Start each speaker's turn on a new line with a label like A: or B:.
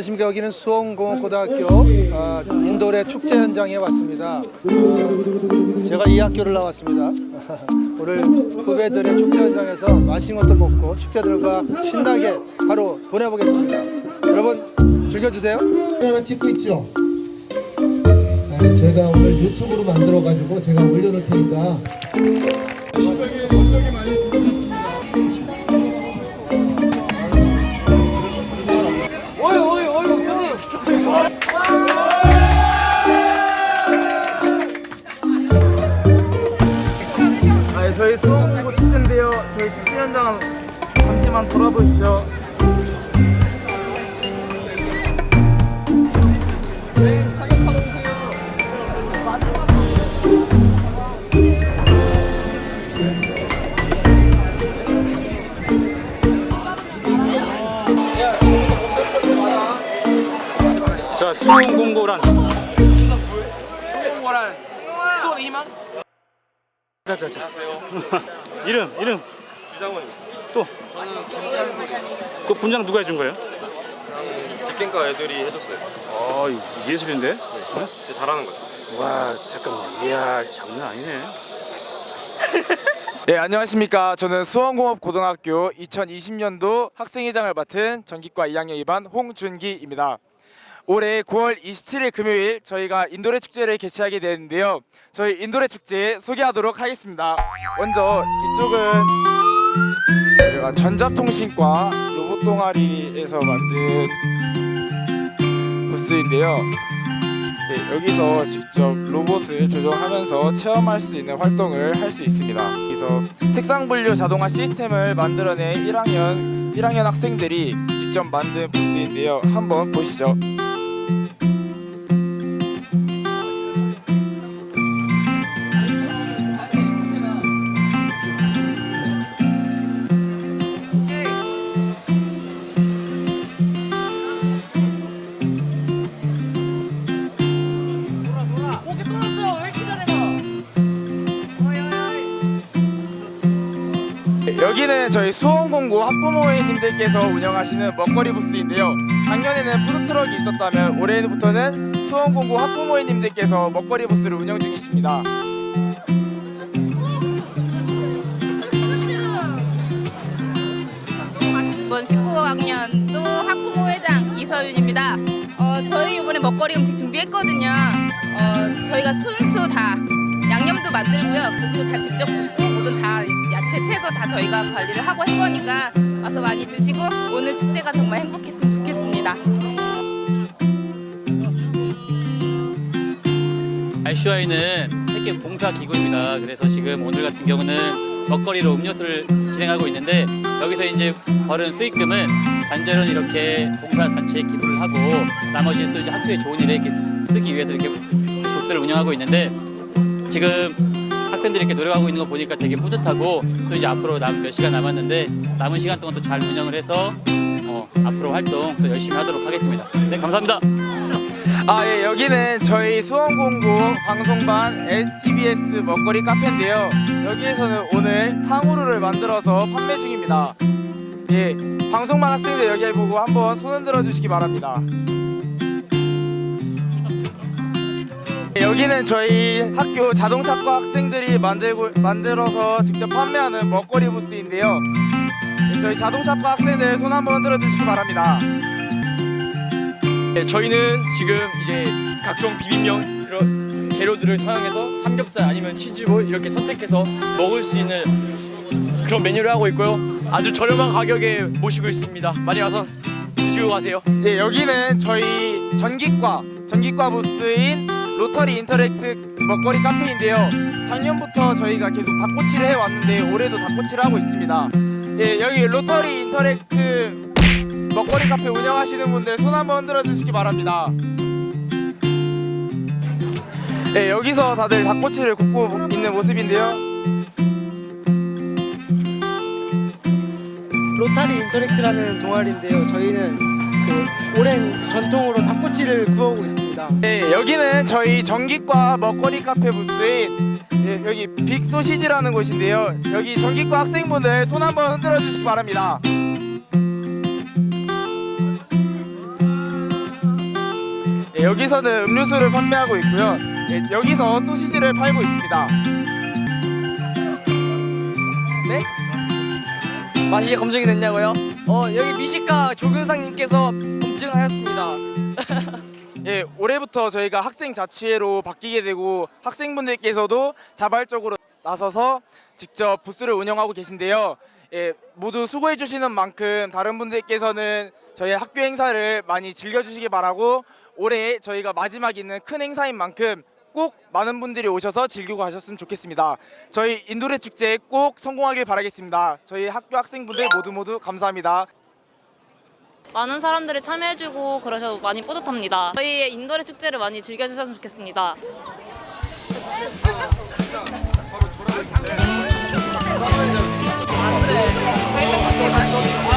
A: 안녕하십니까 여기는 수원공업고등학교 아, 인도래 축제 현장에 왔습니다. 아, 제가 이 학교를 나왔습니다. 오늘 후배들의 축제 현장에서 맛있는 것도 먹고 축제들과 신나게 하루 보내보겠습니다. 여러분 즐겨주세요. 하나 찍고 있죠. 네, 제가 오늘 유튜브로 만들어 가지고 제가 올려놓을 테니까
B: 저희 수원공고 축제인데요. 저희 축제 현장 잠시만 돌아보시죠.
C: 자, 수원 공고란.
D: 공고란 수원의 희망?
C: 자, 자, 자. 이름, 이름.
E: 주장원입니다.
C: 또,
D: 저는 김찬솔이
C: 그 분장 누가 해준 거예요?
E: 뒷갱가 애들이 해줬어요.
C: 아, 예술인데?
E: 진짜 잘하는 거죠.
C: 와, 잠깐만. 이야, 장난 아니네.
B: 네, 안녕하십니까. 저는 수원공업고등학교 2020년도 학생회장을 맡은 전기과 2학년 2반 홍준기입니다. 올해 9월 27일 금요일 저희가 인도레 축제를 개최하게 되는데요. 저희 인도레 축제 소개하도록 하겠습니다. 먼저 이쪽은 저희가 전자통신과 로봇 동아리에서 만든 부스인데요. 네, 여기서 직접 로봇을 조정하면서 체험할 수 있는 활동을 할 수 있습니다. 그래서 색상 분류 자동화 시스템을 만들어낸 1학년 1학년 학생들이 직접 만든 부스인데요. 한번 보시죠. you. 여기는 저희 수원공고 학부모님들께서 운영하시는 먹거리 부스인데요. 작년에는 푸드트럭이 있었다면 올해부터는 수원공고 학부모님들께서 먹거리 부스를 운영 중이십니다.
F: 이번 19학년도 학부모회장 이서윤입니다. 어, 저희 이번에 먹거리 음식 준비했거든요. 어, 저희가 순수 다 양념도 만들고요. 고기도 다 직접 굽고 모든 다 야채 채소 다 저희가 관리를 하고 한 거니까 와서 많이 드시고 오늘 축제가 정말 행복했으면 좋겠습니다.
D: ICY는 세계 봉사 기구입니다. 그래서 지금 오늘 같은 경우는 먹거리로 음료수를 진행하고 있는데 여기서 이제 벌은 수익금은 반절은 이렇게 봉사 단체에 기부를 하고 나머지는 또 이제 학교에 좋은 일에 이렇게 쓰기 위해서 이렇게 부스를 운영하고 있는데 지금 학생들이 이렇게 노력하고 있는 거 보니까 되게 뿌듯하고 또 이제 앞으로 남 몇 시간 남았는데 남은 시간 동안 또 잘 운영을 해서 어, 앞으로 활동 또 열심히 하도록 하겠습니다. 네 감사합니다.
B: 아, 예, 여기는 저희 수원공고 방송반 STBS 먹거리 카페인데요. 여기에서는 오늘 탕후루를 만들어서 판매 중입니다. 예, 방송반 학생들 여기 보고 한번 손 흔들어 주시기 바랍니다. 여기는 저희 학교 자동차과 학생들이 만들고 만들어서 직접 판매하는 먹거리 부스인데요. 예, 저희 자동차과 학생들 손 한번 흔들어 주시기 바랍니다.
G: 네, 저희는 지금 이제 각종 비빔면 그런 재료들을 사용해서 삼겹살 아니면 치즈볼 이렇게 선택해서 먹을 수 있는 그런 메뉴를 하고 있고요. 아주 저렴한 가격에 모시고 있습니다. 많이 와서 드시고 가세요.
B: 네, 여기는 저희 전기과 전기과 부스인 로터리 인터랙트 먹거리 카페인데요. 작년부터 저희가 계속 닭꼬치를 해 왔는데 올해도 닭꼬치를 하고 있습니다. 예, 여기 로터리 인터랙트 먹거리 카페 운영하시는 분들 손 한번 흔들어 주시기 바랍니다. 네, 여기서 다들 닭꼬치를 굽고 있는 모습인데요.
H: 로타리 인터랙트라는 동아리인데요. 저희는 그 오랜 전통으로 닭꼬치를 구워오고 있습니다.
B: 네, 여기는 저희 전기과 먹거리 카페 부스인 예, 여기 빅 소시지라는 곳인데요. 여기 전기과 학생분들 손 한번 흔들어 주시기 바랍니다. 예, 여기서는 음료수를 판매하고 있고요. 예, 여기서 소시지를 팔고 있습니다.
I: 맛이 검증이 됐냐고요? 어 여기 미식가 조교사님께서 검증하였습니다.
B: 예, 올해부터 저희가 학생 자치회로 바뀌게 되고 학생분들께서도 자발적으로 나서서 직접 부스를 운영하고 계신데요. 예, 모두 수고해 주시는 만큼 다른 분들께서는 저희 학교 행사를 많이 즐겨 주시기 바라고 올해 저희가 마지막 있는 큰 행사인 만큼 꼭 많은 분들이 오셔서 즐기고 가셨으면 좋겠습니다. 저희 인도레 축제 꼭 성공하길 바라겠습니다. 저희 학교 학생분들 모두 모두 감사합니다.
J: 많은 사람들이 참여해주고 그러셔서 많이 뿌듯합니다. 저희 인도레 축제를 많이 즐겨주셨으면 좋겠습니다. 아, 네.